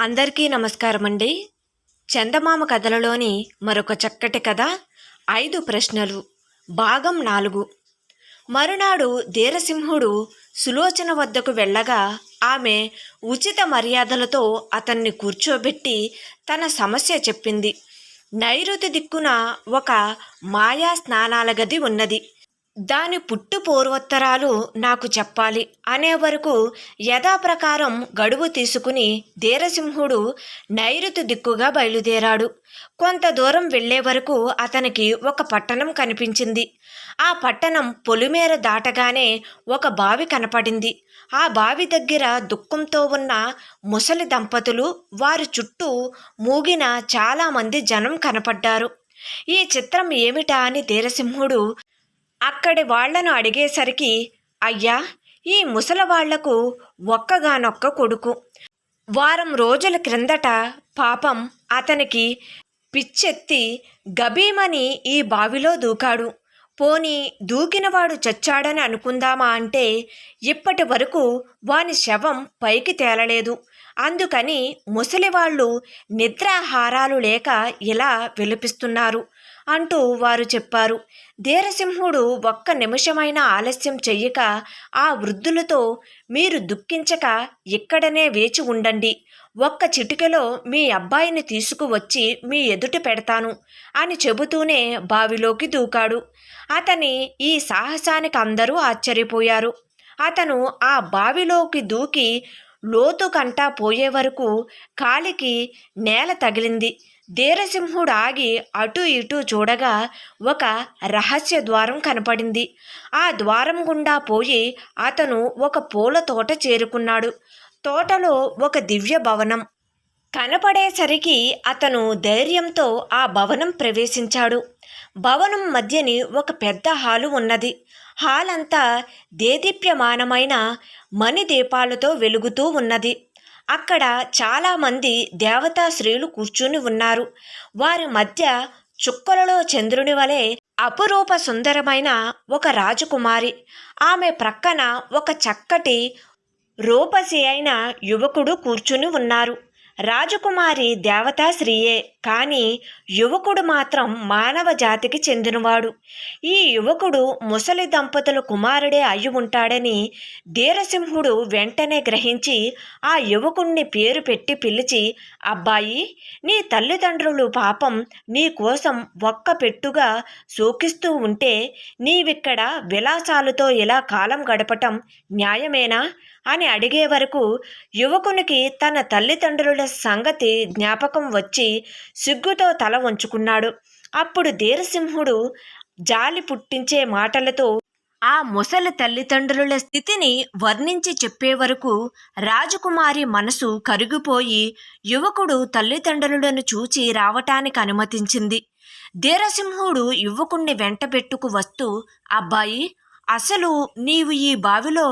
అందరికీ నమస్కారం అండి చందమామ కథలలోని మరొక చక్కటి కథ ఐదు ప్రశ్నలు భాగం నాలుగు. మరునాడు ధీరసింహుడు సులోచన వద్దకు వెళ్ళగా ఆమె ఉచిత మర్యాదలతో అతన్ని కూర్చోబెట్టి తన సమస్య చెప్పింది. నైరుతి దిక్కున ఒక మాయా స్నానాల గది ఉన్నది. దాని పుట్టు పూర్వోత్తరాలు నాకు చెప్పాలి అనే వరకు యథాప్రకారం గడువు తీసుకుని ధీరసింహుడు నైరుతి దిక్కుగా బయలుదేరాడు. కొంత దూరం వెళ్ళే వరకు అతనికి ఒక పట్టణం కనిపించింది. ఆ పట్టణం పొలిమేర దాటగానే ఒక బావి కనపడింది. ఆ బావి దగ్గర దుఃఖంతో ఉన్న ముసలి దంపతులు వారి చుట్టూ మూగిన చాలామంది జనం కనపడ్డారు. ఈ చిత్రం ఏమిటా అని ధీరసింహుడు అక్కడి వాళ్ళను అడిగేసరికి అయ్యా ఈ ముసలవాళ్ళకు ఒక్కగానొక్క కొడుకు. వారం రోజుల క్రిందట పాపం అతనికి పిచ్చెత్తి గబీమని ఈ బావిలో దూకాడు. పోని దూకినవాడు చచ్చాడని అనుకుందామా అంటే ఇప్పటి వరకు వాని శవం పైకి తేలలేదు. అందుకని ముసలివాళ్ళు నిద్రాహారాలు లేక ఇలా విలపిస్తున్నారు. అంటూ వారు చెప్పారు. ధీరసింహుడు ఒక్క నిమిషమైన ఆలస్యం చెయ్యక ఆ వృద్ధులతో మీరు దుఃఖించక ఇక్కడనే వేచి ఉండండి. ఒక్క చిటికెలో మీ అబ్బాయిని తీసుకువచ్చి మీ ఎదుట పెడతాను అని చెబుతూనే బావిలోకి దూకాడు. అతని ఈ సాహసానికి అందరూ ఆశ్చర్యపోయారు. అతను ఆ బావిలోకి దూకి లోతు కంటా పోయే వరకు కాలికి నేల తగిలింది. ధీరసింహుడు ఆగి అటు ఇటు చూడగా ఒక రహస్య ద్వారం కనపడింది. ఆ ద్వారం గుండా పోయి అతను ఒక పూల తోట చేరుకున్నాడు. తోటలో ఒక దివ్య భవనం. కనపడేసరికి అతను ధైర్యంతో ఆ భవనం ప్రవేశించాడు. భవనం మధ్యని ఒక పెద్ద హాలు ఉన్నది. హాల్ అంతా దేదీప్యమానమైన మణిదీపాలతో వెలుగుతూ ఉన్నది. అక్కడ చాలామంది దేవతా స్త్రీలు కూర్చుని ఉన్నారు. వారి మధ్య చుక్కలలో చంద్రుని వలె అపురూప సుందరమైన ఒక రాజకుమారి. ఆమె ప్రక్కన ఒక చక్కటి రూపసి అయిన యువకుడు కూర్చుని ఉన్నారు. రాజకుమారి దేవతా శ్రీయే కానీ యువకుడు మాత్రం మానవ జాతికి చెందినవాడు. ఈ యువకుడు ముసలి దంపతుల కుమారుడే అయి ఉంటాడని ధీరసింహుడు వెంటనే గ్రహించి ఆ యువకుణ్ణి పేరు పెట్టి పిలిచి అబ్బాయి నీ తల్లిదండ్రులు పాపం నీ కోసం ఒక్క పెట్టుగా సూకిస్తూ ఉంటే నీవిక్కడ విలాసాలతో ఇలా కాలం గడపటం న్యాయమేనా? అని అడిగే వరకు యువకునికి తన తల్లిదండ్రుల సంగతి జ్ఞాపకం వచ్చి సిగ్గుతో తల వంచుకున్నాడు. అప్పుడు ధీరసింహుడు జాలి పుట్టించే మాటలతో ఆ ముసలి తల్లిదండ్రుల స్థితిని వర్ణించి చెప్పే వరకు రాజకుమారి మనసు కరిగిపోయి యువకుడు తల్లిదండ్రులను చూచి రావటానికి అనుమతించింది. ధీరసింహుడు యువకుణ్ణి వెంటబెట్టుకు వస్తూ అబ్బాయి అసలు నీవు ఈ బావిలో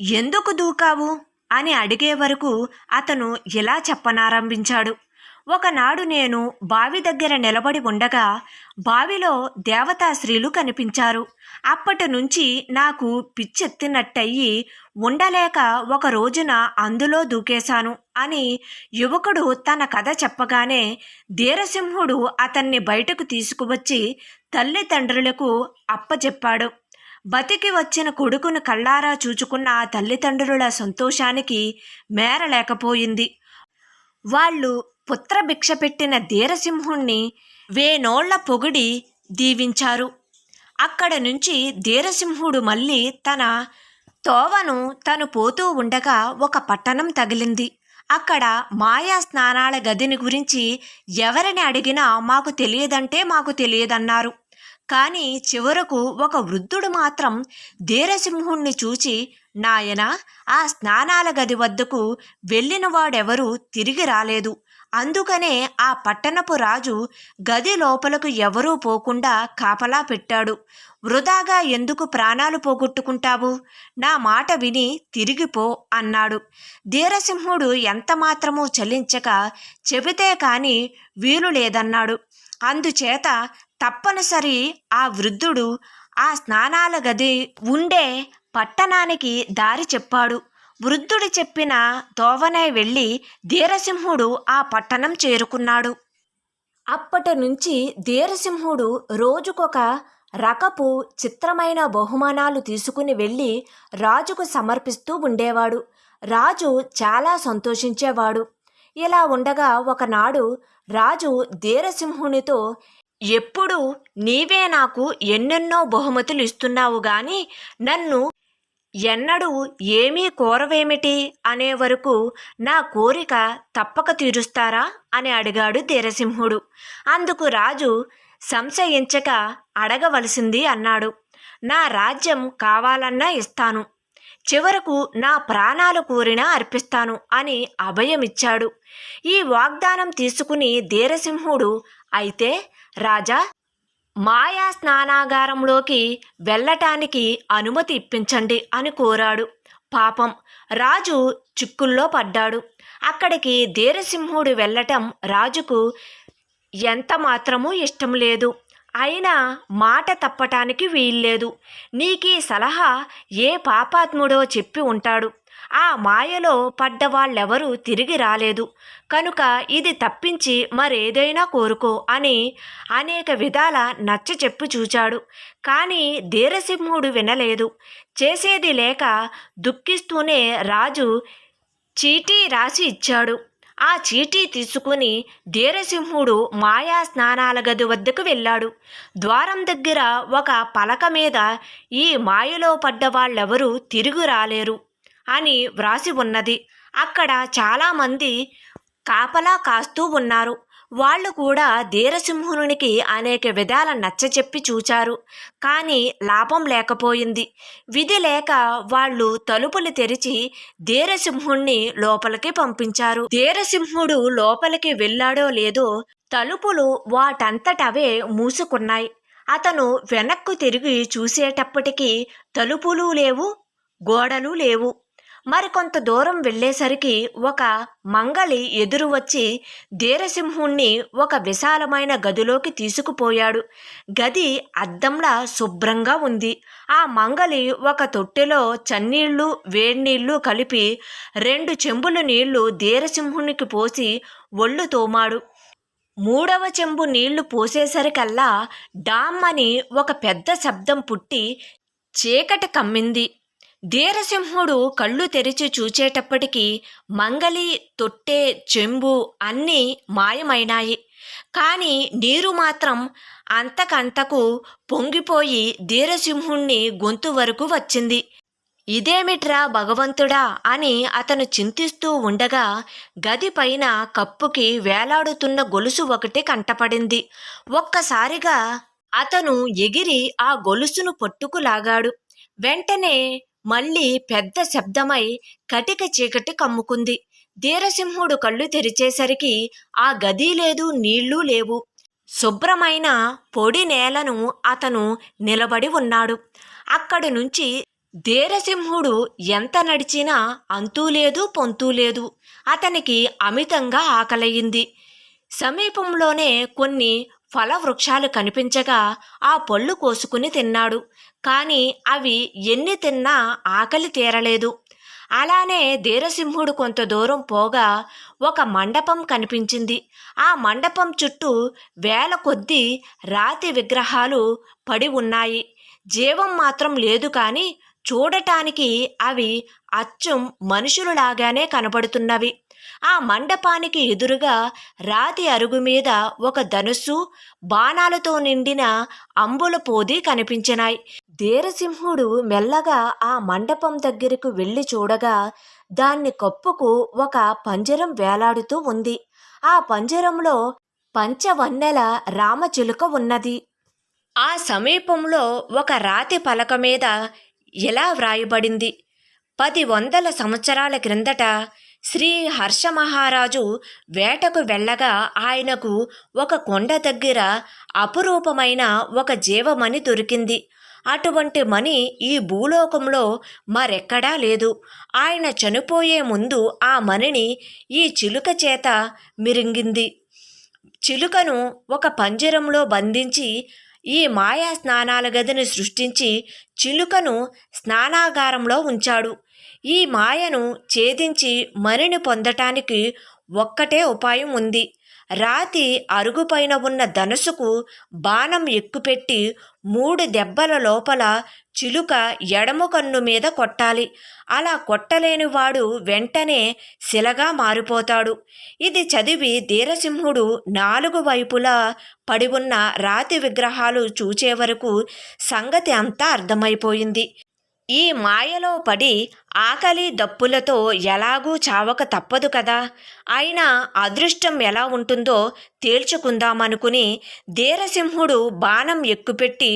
ఎందుకు దూకావు? అని అడిగే వరకు అతను ఇలా చెప్పనారంభించాడు. ఒకనాడు నేను బావి దగ్గర నిలబడి ఉండగా బావిలో దేవతా స్త్రీలు కనిపించారు. అప్పటి నుంచి నాకు పిచ్చెత్తినట్టయి ఉండలేక ఒక రోజున అందులో దూకేశాను అని యువకుడు తన కథ చెప్పగానే ధీరసింహుడు అతన్ని బయటకు తీసుకువచ్చి తల్లిదండ్రులకు అప్పచెప్పాడు బతికి వచ్చిన కొడుకును కళ్ళారా చూచుకున్న ఆ తల్లిదండ్రుల సంతోషానికి మేరలేకపోయింది వాళ్ళు పుత్రభిక్ష పెట్టిన ధీరసింహుణ్ణి వేనోళ్ళ పొగిడి దీవించారు. అక్కడ నుంచి ధీరసింహుడు మళ్ళీ తన తోవను తను పోతూ ఉండగా ఒక పట్టణం తగిలింది. అక్కడ మాయా స్నానాల గదిని గురించి ఎవరిని అడిగినా మాకు తెలియదంటే మాకు తెలియదన్నారు. కానీ చివరకు ఒక వృద్ధుడు మాత్రం ధీరసింహుణ్ణి చూచి నాయన ఆ స్నానాల గది వద్దకు వెళ్ళినవాడెవరూ తిరిగి రాలేదు. అందుకనే ఆ పట్టణపు రాజు గది లోపలకు ఎవరూ పోకుండా కాపలా పెట్టాడు. వృధాగా ఎందుకు ప్రాణాలు పోగొట్టుకుంటావు? నా మాట విని తిరిగిపో అన్నాడు. ధీరసింహుడు ఎంత మాత్రమూ చలించక చెబితే కాని వీలు లేదన్నాడు. అందుచేత తప్పనిసరి ఆ వృద్ధుడు ఆ స్నానాల గది ఉండే పట్టణానికి దారి చెప్పాడు. వృద్ధుడు చెప్పిన తోవనే వెళ్ళి ధీరసింహుడు ఆ పట్టణం చేరుకున్నాడు. అప్పటి నుంచి ధీరసింహుడు రోజుకొక రకపు చిత్రమైన బహుమానాలు తీసుకుని వెళ్ళి రాజుకు సమర్పిస్తూ ఉండేవాడు. రాజు చాలా సంతోషించేవాడు. ఇలా ఉండగా ఒకనాడు రాజు ధీరసింహునితో ఎప్పుడు నీవే నాకు ఎన్నెన్నో బహుమతులు ఇస్తున్నావు గాని నన్ను ఎన్నడూ ఏమీ కోరవేమిటి అనే వరకు నా కోరిక తప్పక తీరుస్తారా అని అడిగాడు ధీరసింహుడు. అందుకు రాజు సంశయించక అడగవలసింది అన్నాడు. నా రాజ్యం కావాలన్నా ఇస్తాను. చివరకు నా ప్రాణాలు కోరినా అర్పిస్తాను అని అభయమిచ్చాడు. ఈ వాగ్దానం తీసుకుని ధీరసింహుడు అయితే రాజా మాయా స్నానాగారంలోకి వెళ్ళటానికి అనుమతి ఇప్పించండి అని కోరాడు. పాపం రాజు చిక్కుల్లో పడ్డాడు. అక్కడికి ధీరసింహుడు వెళ్ళటం రాజుకు ఎంత మాత్రమూ ఇష్టం లేదు. అయినా మాట తప్పటానికి వీల్లేదు. నీకీ సలహా ఏ పాపాత్ముడో చెప్పి ఉంటాడు. ఆ మాయలో పడ్డ వాళ్ళెవరూ తిరిగి రాలేదు. కనుక ఇది తప్పించి మరేదైనా కోరుకో అని అనేక విధాల నచ్చ చెప్పు చూచాడు. కానీ ధీరసింహుడు వినలేదు. చేసేది లేక దుఃఖిస్తూనే రాజు చీటీ రాసి ఇచ్చాడు. ఆ చీటీ తీసుకుని ధీరసింహుడు మాయా స్నానాల గది వద్దకు వెళ్ళాడు. ద్వారం దగ్గర ఒక పలక మీద ఈ మాయలో పడ్డ వాళ్ళెవరూ తిరిగి రాలేరు. అని వ్రాసి ఉన్నది. అక్కడ చాలామంది కాపలా కాస్తూ ఉన్నారు. వాళ్ళు కూడా ధీరసింహునికి అనేక విధాల నచ్చచెప్పి చూచారు. కానీ లాభం లేకపోయింది. విధి లేక వాళ్ళు తలుపులు తెరిచి ధీరసింహుణ్ణి లోపలికి పంపించారు. ధీరసింహుడు లోపలికి వెళ్ళాడో లేదో తలుపులు వాటంతటవే మూసుకున్నాయి. అతను వెనక్కు తిరిగి చూసేటప్పటికీ తలుపులు లేవు గోడలు లేవు. మరికొంత దూరం వెళ్ళేసరికి ఒక మంగళి ఎదురు వచ్చి ధీరసింహుణ్ణి ఒక విశాలమైన గదిలోకి తీసుకుపోయాడు. గది అద్దంలా శుభ్రంగా ఉంది. ఆ మంగలి ఒక తొట్టెలో చన్నీళ్ళు వేడినీళ్ళు కలిపి రెండు చెంబుల నీళ్ళు ధీరసింహునికి పోసి ఒళ్ళు తోమాడు. మూడవ చెంబు నీళ్ళు పోసేసరికల్లా డామ్ అని ఒక పెద్ద శబ్దం పుట్టి చీకటి కమ్మింది. ధీరసింహుడు కళ్ళు తెరిచి చూచేటప్పటికీ మంగలి తొట్టె చెంబు అన్నీ మాయమైనాయి. కానీ నీరు మాత్రం అంతకంతకు పొంగిపోయి ధీరసింహుణ్ణి గొంతు వరకు వచ్చింది. ఇదేమిట్రా భగవంతుడా అని అతను చింతిస్తూ ఉండగా గది పైన కప్పుకి వేలాడుతున్న గొలుసు ఒకటి కంటపడింది. ఒక్కసారిగా అతను ఎగిరి ఆ గొలుసును పట్టుకులాగాడు. వెంటనే మళ్ళీ పెద్ద శబ్దమై కటిక చీకటి కమ్ముకుంది. ధీరసింహుడు కళ్ళు తెరిచేసరికి ఆ గది లేదు నీళ్ళు లేవు. శుభ్రమైన పొడి నేలను అతను నిలబడి ఉన్నాడు. అక్కడి నుంచి ధీరసింహుడు ఎంత నడిచినా అంతూ లేదు పొంతూ లేదు. అతనికి అమితంగా ఆకలయ్యింది. సమీపంలోనే కొన్ని ఫలవృక్షాలు కనిపించగా ఆ పళ్ళు కోసుకుని తిన్నాడు. కానీ అవి ఎన్ని తిన్నా ఆకలి తీరలేదు. అలానే ధీరసింహుడు కొంత దూరం పోగా ఒక మండపం కనిపించింది. ఆ మండపం చుట్టూ వేల కొద్దీ రాతి విగ్రహాలు పడి ఉన్నాయి. జీవం మాత్రం లేదు కానీ చూడటానికి అవి అచ్చం మనుషులలాగానే కనబడుతున్నవి. ఆ మండపానికి ఎదురుగా రాతి అరుగు మీద ఒక ధనుస్సు బాణాలతో నిండిన అంబుల పోది కనిపించినాయి. ధీరసింహుడు మెల్లగా ఆ మండపం దగ్గరకు వెళ్ళి చూడగా దాన్ని కప్పుకు ఒక పంజరం వేలాడుతూ ఉంది. ఆ పంజరంలో పంచవన్నెల రామచిలుక ఉన్నది. ఆ సమీపంలో ఒక రాతి పలక మీద ఇలా వ్రాయబడింది? పది వందల సంవత్సరాల క్రిందట శ్రీ హర్ష మహారాజు వేటకు వెళ్ళగా ఆయనకు ఒక కొండ దగ్గర అపురూపమైన ఒక జీవమణి దొరికింది. అటువంటి మణి ఈ భూలోకంలో మరెక్కడా లేదు. ఆయన చనిపోయే ముందు ఆ మణిని ఈ చిలుక చేత మిరింగింది. చిలుకను ఒక పంజరంలో బంధించి ఈ మాయా స్నానాల గదిని సృష్టించి చిలుకను స్నానాగారంలో ఉంచాడు. ఈ మాయను ఛేదించి మణిని పొందటానికి ఒక్కటే ఉపాయం ఉంది. రాతి అరుగుపైన ఉన్న ధనుసుకు బాణం ఎక్కుపెట్టి మూడు దెబ్బల లోపల చిలుక ఎడమ కన్ను మీద కొట్టాలి. అలా కొట్టలేని వాడు వెంటనే శిలగా మారిపోతాడు. ఇది చదివి ధీరసింహుడు నాలుగు వైపులా పడి ఉన్న రాతి విగ్రహాలు చూచే వరకు సంగతి అంతా అర్థమైపోయింది. ఈ మాయలో పడి ఆకలి దప్పులతో ఎలాగూ చావక తప్పదు కదా. అయినా అదృష్టం ఎలా ఉంటుందో తేల్చుకుందామనుకుని ధీరసింహుడు బాణం ఎక్కుపెట్టి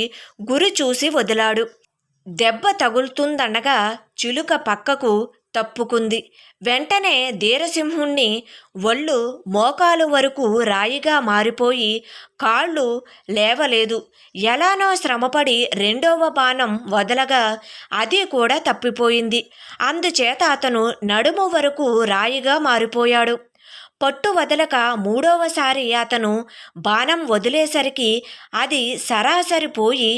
గురి చూసి వదిలాడు. దెబ్బ తగులుతుందనగా చిలుక పక్కకు తప్పుకుంది. వెంటనే ధీరసింహుణ్ణి ఒళ్ళు మోకాలు వరకు రాయిగా మారిపోయి కాళ్ళు లేవలేదు. ఎలానో శ్రమపడి రెండవ బాణం వదలగా అది కూడా తప్పిపోయింది. అందుచేత అతను నడుము వరకు రాయిగా మారిపోయాడు. పట్టు వదలక మూడవసారి అతను బాణం వదిలేసరికి అది సరాసరి పోయి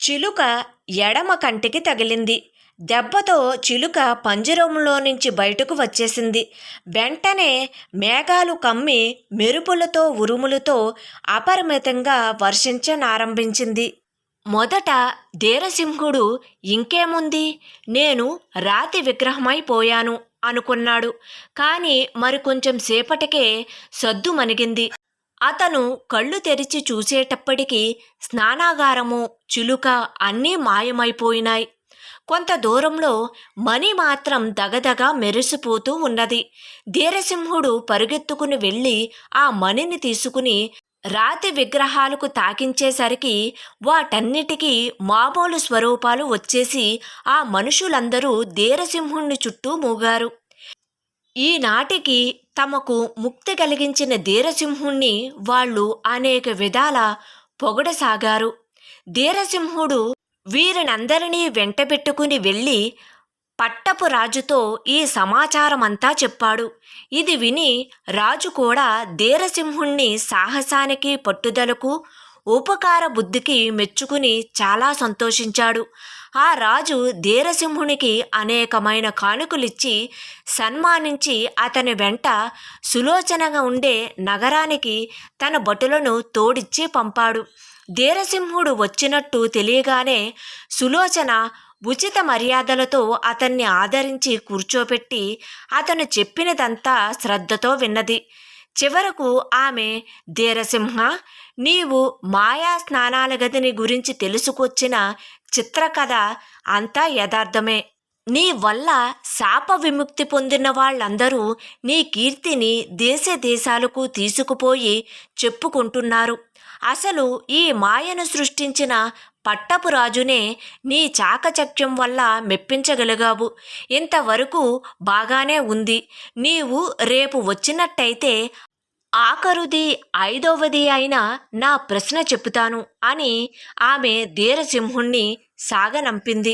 చిలుక ఎడమ కంటికి తగిలింది. దెబ్బతో చిలుక పంజరంలో నుంచి బయటకు వచ్చేసింది. వెంటనే మేఘాలు కమ్మి మెరుపులతో ఉరుములతో అపరిమితంగా వర్షించనారంభించింది. మొదట ధీరసింహుడు ఇంకేముంది? నేను రాతి విగ్రహమైపోయాను అనుకున్నాడు. కానీ మరికొంచెం సేపటికే సద్దు మనిగింది అతను కళ్ళు తెరిచి చూసేటప్పటికీ స్నానాగారము చిలుక అన్నీ మాయమైపోయినాయి. కొంత దూరంలో మణి మాత్రం దగదగా మెరిసిపోతూ ఉన్నది. ధీరసింహుడు పరుగెత్తుకుని వెళ్ళి ఆ మణిని తీసుకుని రాతి విగ్రహాలకు తాకించేసరికి వాటన్నిటికీ మామూలు స్వరూపాలు వచ్చేసి ఆ మనుషులందరూ ధీరసింహుణ్ణి చుట్టూ మూగారు. ఈనాటికి తమకు ముక్తి కలిగించిన ధీరసింహుణ్ణి వాళ్ళు అనేక విధాల పొగడసాగారు. ధీరసింహుడు వీరినందరినీ వెంటబెట్టుకుని వెళ్ళి పట్టపు రాజుతో ఈ సమాచారమంతా చెప్పాడు. ఇది విని రాజు కూడా ధీరసింహుణ్ణి సాహసానికి పట్టుదలకు ఉపకార బుద్ధికి మెచ్చుకుని చాలా సంతోషించాడు. ఆ రాజు ధీరసింహునికి అనేకమైన కానుకలిచ్చి సన్మానించి అతని వెంట సులోచనగా ఉండే నగరానికి తన భటులను తోడిచ్చి పంపాడు. ధీరసింహుడు వచ్చినట్టు తెలియగానే సులోచన ఉచిత మర్యాదలతో అతన్ని ఆదరించి కూర్చోపెట్టి అతను చెప్పినదంతా శ్రద్ధతో విన్నది. చివరకు ఆమె ధీరసింహ నీవు మాయా స్నానాల గదిని గురించి తెలుసుకొచ్చిన చిత్రకథ అంతా యథార్థమే. నీ వల్ల శాప విముక్తి పొందిన వాళ్ళందరూ నీ కీర్తిని దేశ దేశాలకు తీసుకుపోయి చెప్పుకుంటున్నారు. అసలు ఈ మాయను సృష్టించిన పట్టపు రాజునే నీ చాకచక్యం వల్ల మెప్పించగలిగావు. ఇంతవరకు బాగానే ఉంది. నీవు రేపు వచ్చినట్టయితే ఆఖరుది ఐదవది అయిన నా ప్రశ్న చెప్తాను అని ఆమె ధీరసింహుణ్ణి సాగనంపింది.